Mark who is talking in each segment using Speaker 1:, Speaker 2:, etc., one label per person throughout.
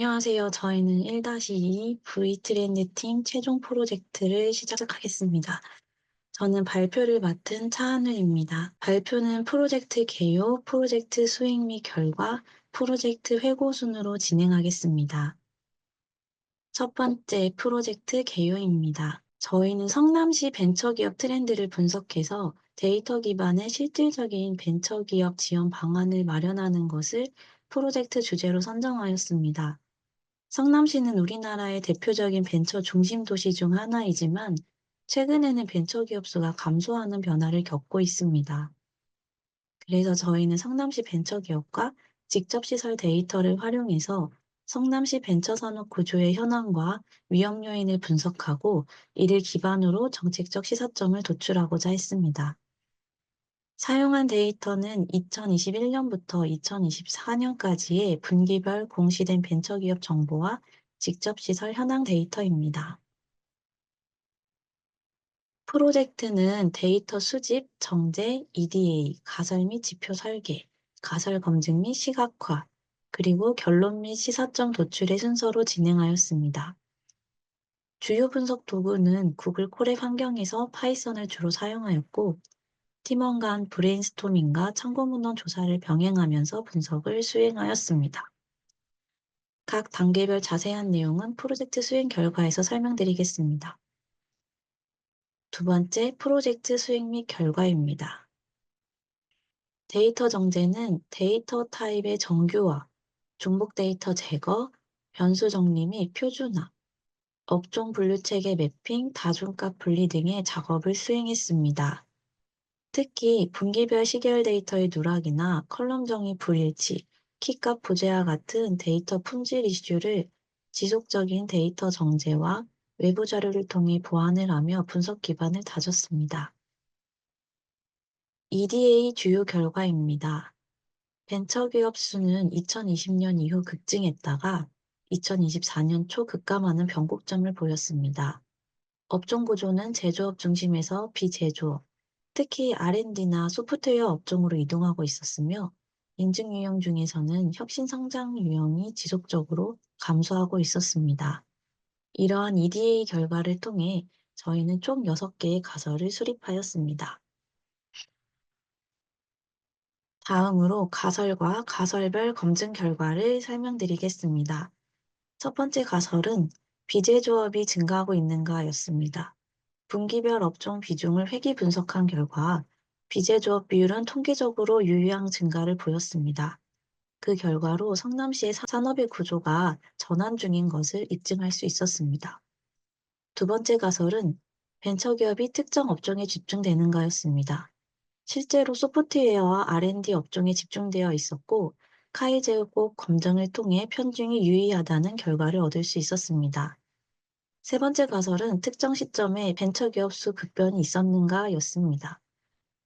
Speaker 1: 안녕하세요. 저희는 1-2 V트렌드 팀 최종 프로젝트를 시작하겠습니다. 저는 발표를 맡은 차하늘입니다. 발표는 프로젝트 개요, 프로젝트 수행 및 결과, 프로젝트 회고 순으로 진행하겠습니다. 첫 번째 프로젝트 개요입니다. 저희는 성남시 벤처기업 트렌드를 분석해서 데이터 기반의 실질적인 벤처기업 지원 방안을 마련하는 것을 프로젝트 주제로 선정하였습니다. 성남시는 우리나라의 대표적인 벤처 중심 도시 중 하나이지만 최근에는 벤처 기업 수가 감소하는 변화를 겪고 있습니다. 그래서 저희는 성남시 벤처 기업과 직접 시설 데이터를 활용해서 성남시 벤처 산업 구조의 현황과 위험 요인을 분석하고 이를 기반으로 정책적 시사점을 도출하고자 했습니다. 사용한 데이터는 2021년부터 2024년까지의 분기별 공시된 벤처기업 정보와 직접시설 현황 데이터입니다. 프로젝트는 데이터 수집, 정제, EDA, 가설 및 지표 설계, 가설 검증 및 시각화, 그리고 결론 및 시사점 도출의 순서로 진행하였습니다. 주요 분석 도구는 구글 콜앱 환경에서 파이썬을 주로 사용하였고, 팀원 간 브레인스토밍과 참고 문헌 조사를 병행하면서 분석을 수행하였습니다. 각 단계별 자세한 내용은 프로젝트 수행 결과에서 설명드리겠습니다. 두 번째, 프로젝트 수행 및 결과입니다. 데이터 정제는 데이터 타입의 정교화, 중복 데이터 제거, 변수 정리 및 표준화, 업종 분류 체계 매핑, 다중값 분리 등의 작업을 수행했습니다. 특히 분기별 시계열 데이터의 누락이나 컬럼 정의 불일치, 키값 부재와 같은 데이터 품질 이슈를 지속적인 데이터 정제와 외부 자료를 통해 보완을 하며 분석 기반을 다졌습니다. EDA 주요 결과입니다. 벤처기업 수는 2020년 이후 급증했다가 2024년 초 급감하는 변곡점을 보였습니다. 업종 구조는 제조업 중심에서 비제조업, 특히 R&D나 소프트웨어 업종으로 이동하고 있었으며 인증 유형 중에서는 혁신 성장 유형이 지속적으로 감소하고 있었습니다. 이러한 EDA 결과를 통해 저희는 총 6개의 가설을 수립하였습니다. 다음으로 가설과 가설별 검증 결과를 설명드리겠습니다. 첫 번째 가설은 비제조업이 증가하고 있는가 였습니다. 분기별 업종 비중을 회귀 분석한 결과 비제조업 비율은 통계적으로 유효한 증가를 보였습니다. 그 결과로 성남시의 산업의 구조가 전환 중인 것을 입증할 수 있었습니다. 두 번째 가설은 벤처기업이 특정 업종에 집중되는가였습니다. 실제로 소프트웨어와 R&D 업종에 집중되어 있었고 카이 제곱 검증을 통해 편중이 유의하다는 결과를 얻을 수 있었습니다. 세 번째 가설은 특정 시점에 벤처기업 수 급변이 있었는가 였습니다.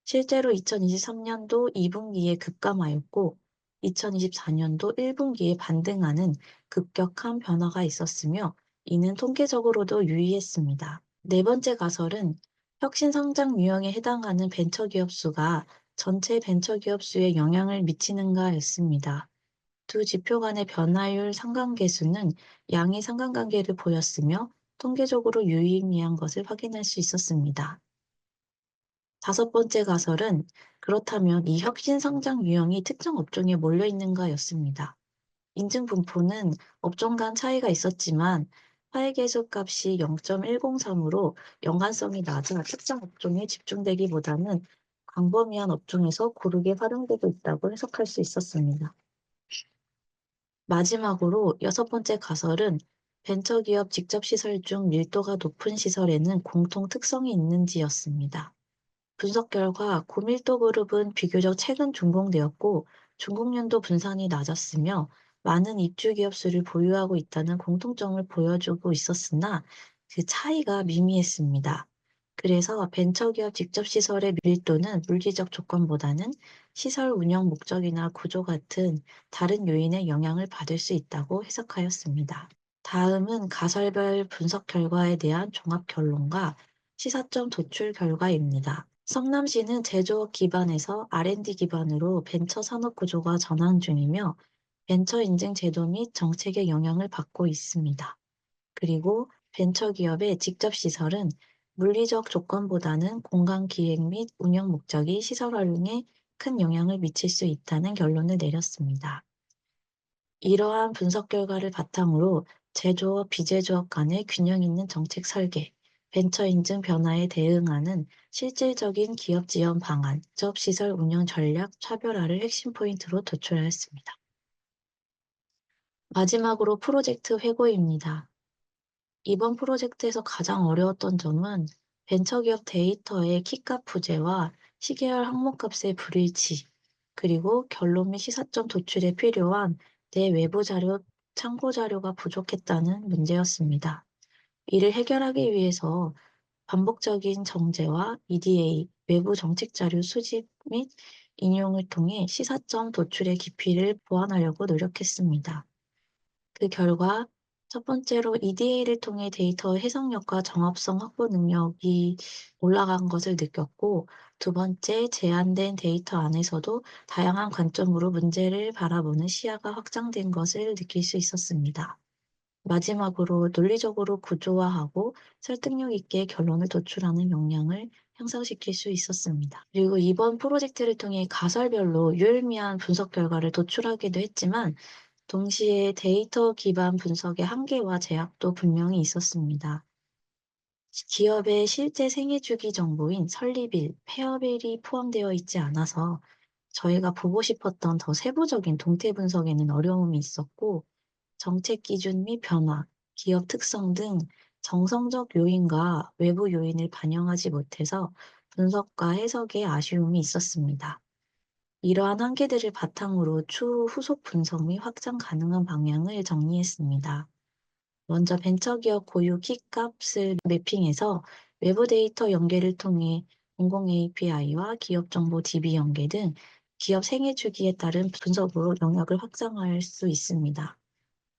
Speaker 1: 실제로 2023년도 2분기에 급감하였고 2024년도 1분기에 반등하는 급격한 변화가 있었으며 이는 통계적으로도 유의했습니다. 네 번째 가설은 혁신 성장 유형에 해당하는 벤처기업 수가 전체 벤처기업 수에 영향을 미치는가 였습니다. 두 지표 간의 변화율 상관계수는 양의 상관관계를 보였으며 통계적으로 유의미한 것을 확인할 수 있었습니다. 다섯 번째 가설은 그렇다면 이 혁신 성장 유형이 특정 업종에 몰려 있는가 였습니다. 인증 분포는 업종 간 차이가 있었지만 화해계수 값이 0.103으로 연관성이 낮아 특정 업종에 집중되기보다는 광범위한 업종에서 고르게 활용되고 있다고 해석할 수 있었습니다. 마지막으로 여섯 번째 가설은 벤처기업 직접 시설 중 밀도가 높은 시설에는 공통 특성이 있는지였습니다. 분석 결과 고밀도 그룹은 비교적 최근 준공되었고 준공연도 분산이 낮았으며 많은 입주 기업 수를 보유하고 있다는 공통점을 보여주고 있었으나 그 차이가 미미했습니다. 그래서 벤처기업 직접 시설의 밀도는 물리적 조건보다는 시설 운영 목적이나 구조 같은 다른 요인의 영향을 받을 수 있다고 해석하였습니다. 다음은 가설별 분석 결과에 대한 종합 결론과 시사점 도출 결과입니다. 성남시는 제조업 기반에서 R&D 기반으로 벤처 산업 구조가 전환 중이며 벤처 인증 제도 및 정책의 영향을 받고 있습니다. 그리고 벤처 기업의 직접 시설은 물리적 조건보다는 공간 기획 및 운영 목적이 시설 활용에 큰 영향을 미칠 수 있다는 결론을 내렸습니다. 이러한 분석 결과를 바탕으로 제조업, 비제조업 간의 균형 있는 정책 설계, 벤처 인증 변화에 대응하는 실질적인 기업 지원 방안, 조업시설 운영 전략 차별화를 핵심 포인트로 도출하였습니다. 마지막으로 프로젝트 회고입니다. 이번 프로젝트에서 가장 어려웠던 점은 벤처기업 데이터의 키값 부재와 시계열 항목값의 불일치, 그리고 결론 및 시사점 도출에 필요한 내외부 자료, 참고 자료가 부족했다는 문제였습니다. 이를 해결하기 위해서 반복적인 정제와 EDA, 외부 정책 자료 수집 및 인용을 통해 시사점 도출의 깊이를 보완하려고 노력했습니다. 그 결과 첫 번째로 EDA를 통해 데이터 해석력과 정합성 확보 능력이 올라간 것을 느꼈고, 두 번째, 제한된 데이터 안에서도 다양한 관점으로 문제를 바라보는 시야가 확장된 것을 느낄 수 있었습니다. 마지막으로 논리적으로 구조화하고 설득력 있게 결론을 도출하는 역량을 향상시킬 수 있었습니다. 그리고 이번 프로젝트를 통해 가설별로 유의미한 분석 결과를 도출하기도 했지만 동시에 데이터 기반 분석의 한계와 제약도 분명히 있었습니다. 기업의 실제 생애 주기 정보인 설립일, 폐업일이 포함되어 있지 않아서 저희가 보고 싶었던 더 세부적인 동태 분석에는 어려움이 있었고, 정책 기준 및 변화, 기업 특성 등 정성적 요인과 외부 요인을 반영하지 못해서 분석과 해석에 아쉬움이 있었습니다. 이러한 한계들을 바탕으로 추후 후속 분석 및 확장 가능한 방향을 정리했습니다. 먼저 벤처기업 고유 키값을 매핑해서 외부 데이터 연계를 통해 공공 API와 기업 정보 DB 연계 등 기업 생애 주기에 따른 분석으로 영역을 확장할 수 있습니다.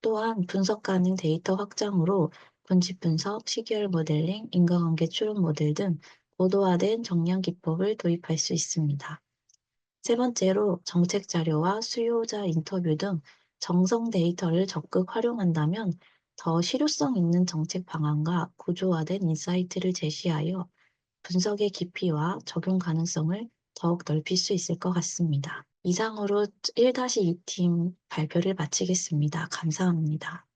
Speaker 1: 또한 분석 가능 데이터 확장으로 분집 분석, 시계열 모델링, 인과관계 추론 모델 등 고도화된 정량 기법을 도입할 수 있습니다. 세 번째로 정책 자료와 수요자 인터뷰 등 정성 데이터를 적극 활용한다면 더 실효성 있는 정책 방안과 구조화된 인사이트를 제시하여 분석의 깊이와 적용 가능성을 더욱 넓힐 수 있을 것 같습니다. 이상으로 1-2팀 발표를 마치겠습니다. 감사합니다.